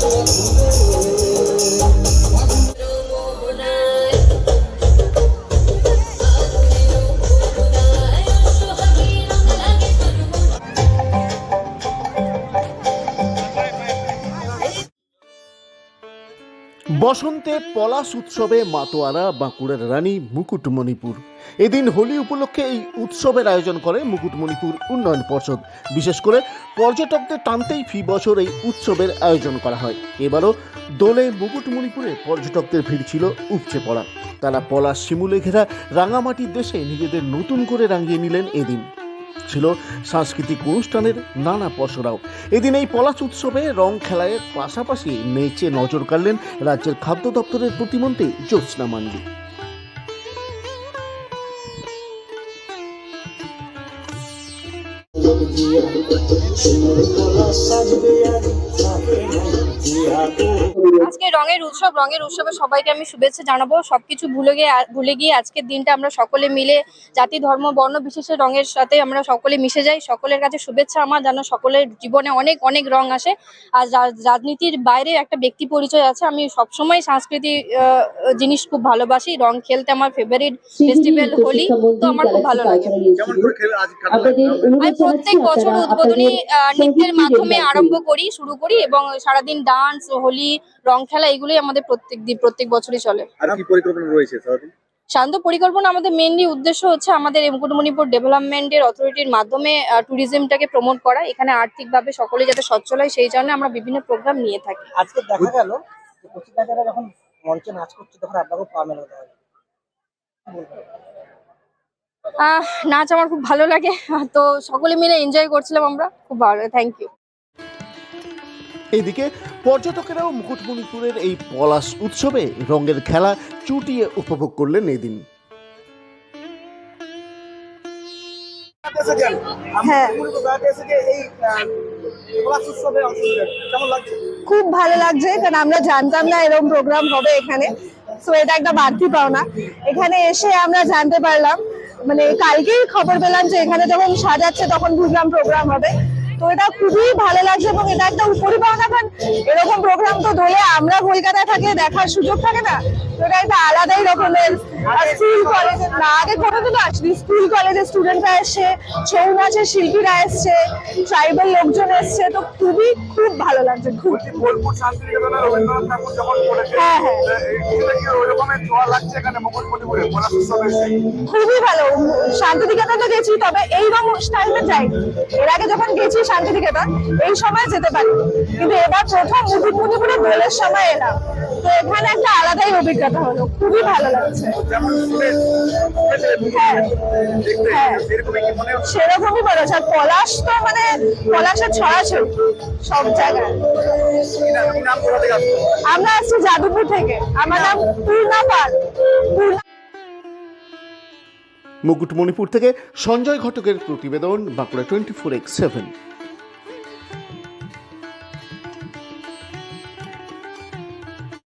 Thank you. বসন্তে পলাশ উৎসবে মাতোয়ারা, বাঁকুড়ার রানী মুকুটমণিপুর। এদিন হোলি উপলক্ষে এই উৎসবের আয়োজন করে মুকুটমণিপুর উন্নয়ন পর্ষদ। বিশেষ করে পর্যটকদের টানতেই ফি বছর এই উৎসবের আয়োজন করা হয়। এবারও দোলে মুকুটমণিপুরে পর্যটকদের ভিড় ছিল উপচে পড়া। তারা পলাশ শিমুলে ঘেরা রাঙামাটির দেশে নিজেদের নতুন করে রাঙিয়ে নিলেন এদিন। ছিল সাংস্কৃতিক অনুষ্ঠানের নানা পসরাও। এদিন এই পলাশ উৎসবে রং খেলায় পাশাপাশি নেচে নজর কাড়লেন রাজ্যের খাদ্য দপ্তরের প্রতিমন্ত্রী জ্যোৎস্না মান্ডি। আজকে রঙের উৎসব রঙের উৎসবে সবাইকে আমি শুভেচ্ছা জানাব। সবকিছু ভুলে গিয়ে ভুলে গিয়ে আজকের দিনটা আমরা সকলে মিলে জাতি ধর্ম বর্ণ বিশেষে রঙের সাথে আমরা সকলে মিশে যাই। সকলের কাছে শুভেচ্ছা আমার যেন সকলের জীবনে অনেক অনেক রং আসে। আর রাজনীতির বাইরে একটা ব্যক্তি পরিচয় আছে। আমি সবসময় সাংস্কৃতিক আহ, জিনিস খুব ভালোবাসি। রং খেলতে আমার ফেভারিট ফেস্টিভ্যাল হোলি। তো আমার খুব ভালো লাগে। আমি প্রত্যেক বছর উদ্বোধনী আহ, নৃত্যের মাধ্যমে আরম্ভ করি শুরু করি এবং সারাদিন ডান্স হোলি রং খেলা এগুলোই আমাদের প্রত্যেক দিন প্রত্যেক বছরই চলে। আর কি পরিকল্পনা রয়েছে শান্ত পরিকল্পনা আমাদের মেনলি উদ্দেশ্য হচ্ছে আমাদের মুকুটমণিপুর ডেভেলপমেন্টের অথরিটির মাধ্যমে ট্যুরিজমটাকে প্রমোট করা এখানে আর্থিকভাবে সকলে যাতে সচ্ছল হয় সেই জন্য আমরা বিভিন্ন প্রোগ্রাম নিয়ে থাকি। আজকে দেখা গেল যখন মঞ্চে নাচ করছে তখন আপনাকেও পা মেলাতে হয় আহ, নাচ আমার খুব ভালো লাগে। তো সকলে মিলে এনজয় করছিলাম আমরা। খুব ভালো থ্যাংক ইউ এইদিকে পর্যটকেরাও মুকুটমণিপুরের এই পলাশ উৎসবে রঙের খেলা চুটিয়ে উপভোগ করলেন এদিন হ্যাঁ। মুকুটমণিপুর বেড়াতে এসে যে এই আহ, পলাশ উৎসবে অংশ নিলেন কেমন লাগছে খুব ভালো লাগছে কারণ আমরা জানতাম না এরকম প্রোগ্রাম হবে এখানে। সো এটা একটা বাড়তি পাওনা। এখানে এসে আমরা জানতে পারলাম মানে কালকেই খবর পেলাম যে এখানে যখন সাজাচ্ছে তখন বুঝলাম প্রোগ্রাম হবে। তো এটা খুবই ভালো লাগছে এবং এটা একটা উপরি এখন এরকম প্রোগ্রাম তো ধরে আমরা কলকাতায় থাকলে দেখার সুযোগ থাকে না। তো এটা একটা আলাদাই রকমের স্কুল কলেজে না আগে কোনোদিনও আসনি। স্কুল কলেজের স্টুডেন্টরা এসছে ছৌ নাচের শিল্পীরা এসছে ট্রাইবাল লোকজন এসছে তো খুবই খুব ভালো লাগছে করেছে হ্যাঁ, হ্যাঁ। এসে খুবই ভালো। শান্তিনিকেতন তো গেছি তবে এই রকম স্টাইলে যাই এর আগে যখন গেছি শান্তিনিকেতন এই সময় যেতে পারি কিন্তু এবার প্রথম মুকুটমণিপুরে দোলের সময় এলাম। তো এখানে একটা আলাদাই অভিজ্ঞতা হলো। খুবই ভালো লাগছে। হ্যাঁ। দেখতে। সেরকমই হচ্ছে। আর পলাশ তো মানে পলাশের ছড়াছড়ি সব জায়গায়। আমরা আসছি যাদবপুর থেকে। আমার নাম পূর্ণা পাল। পূর্ণা মুকুটমণিপুর থেকে সঞ্জয় ঘটকের প্রতিবেদন Bankura twenty four x seven.